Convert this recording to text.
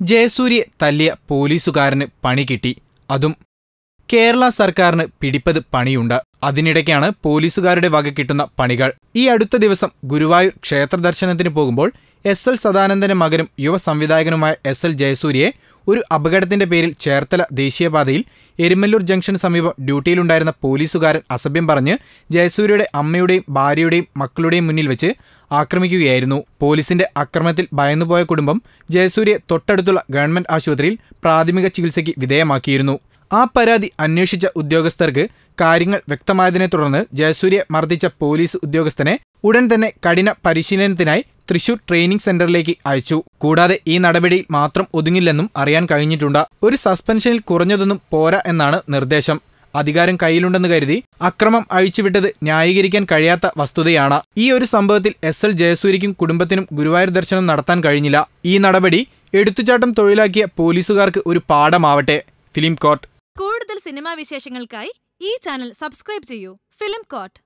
ജയസൂര്യയെ തല്ലിയ പോലീസുകാരന് പണി കിട്ടി. അതും കേരള സർക്കാരിന് പിടിപ്പത് പണിയുണ്ട്. അതിനിടയ്ക്കാണ് പോലീസുകാരുടെ വക കിട്ടുന്ന പണികൾ. ഈ അടുത്ത ദിവസം ഗുരുവായൂർ ക്ഷേത്ര ദർശനത്തിന് പോകുമ്പോൾ എസ് എൽ സദാനന്ദന്റെ മകനും യുവ സംവിധായകനുമായ എസ് എൽ ജയസൂര്യയെ ഒരു അപകടത്തിന്റെ പേരിൽ ചേർത്തല ദേശീയപാതയിൽ എരുമല്ലൂർ ജംഗ്ഷന് സമീപം ഡ്യൂട്ടിയിലുണ്ടായിരുന്ന പോലീസുകാരൻ അസഭ്യം പറഞ്ഞ് ജയസൂര്യയുടെ അമ്മയുടെയും ഭാര്യയുടെയും മക്കളുടെയും മുന്നിൽ വെച്ച് ആക്രമിക്കുകയായിരുന്നു. പോലീസിന്റെ അക്രമത്തിൽ ഭയന്നുപോയ കുടുംബം ജയസൂര്യയെ തൊട്ടടുത്തുള്ള ഗവൺമെന്റ് ആശുപത്രിയിൽ പ്രാഥമിക ചികിത്സയ്ക്ക് വിധേയമാക്കിയിരുന്നു. ആ പരാതി അന്വേഷിച്ച ഉദ്യോഗസ്ഥർക്ക് കാര്യങ്ങൾ വ്യക്തമായതിനെ തുടർന്ന് ജയസൂര്യ മർദ്ദിച്ച പോലീസ് ഉദ്യോഗസ്ഥനെ ഉടൻ തന്നെ കഠിന പരിശീലനത്തിനായി തൃശൂർ ട്രെയിനിംഗ് സെന്ററിലേക്ക് അയച്ചു. കൂടാതെ ഈ നടപടിയിൽ മാത്രം ഒതുങ്ങില്ലെന്നും അറിയാൻ കഴിഞ്ഞിട്ടുണ്ട്. ഒരു സസ്പെൻഷനിൽ കുറഞ്ഞതൊന്നും പോരാ എന്നാണ് നിർദ്ദേശം. അധികാരം കയ്യിലുണ്ടെന്ന് കരുതി അക്രമം അഴിച്ചുവിട്ടത് ന്യായീകരിക്കാൻ കഴിയാത്ത വസ്തുതയാണ്. ഈ ഒരു സംഭവത്തിൽ എസ് എൽ ജയസൂരിക്കും കുടുംബത്തിനും ഗുരുവായൂർ ദർശനം നടത്താൻ കഴിഞ്ഞില്ല. ഈ നടപടി എടുത്തുചാട്ടം തൊഴിലാക്കിയ പോലീസുകാർക്ക് ഒരു പാഠമാവട്ടെ. Film court. കൂടുതൽ സിനിമാ വിശേഷങ്ങൾക്കായി ഈ ചാനൽ സബ്സ്ക്രൈബ് ചെയ്യൂ. Film court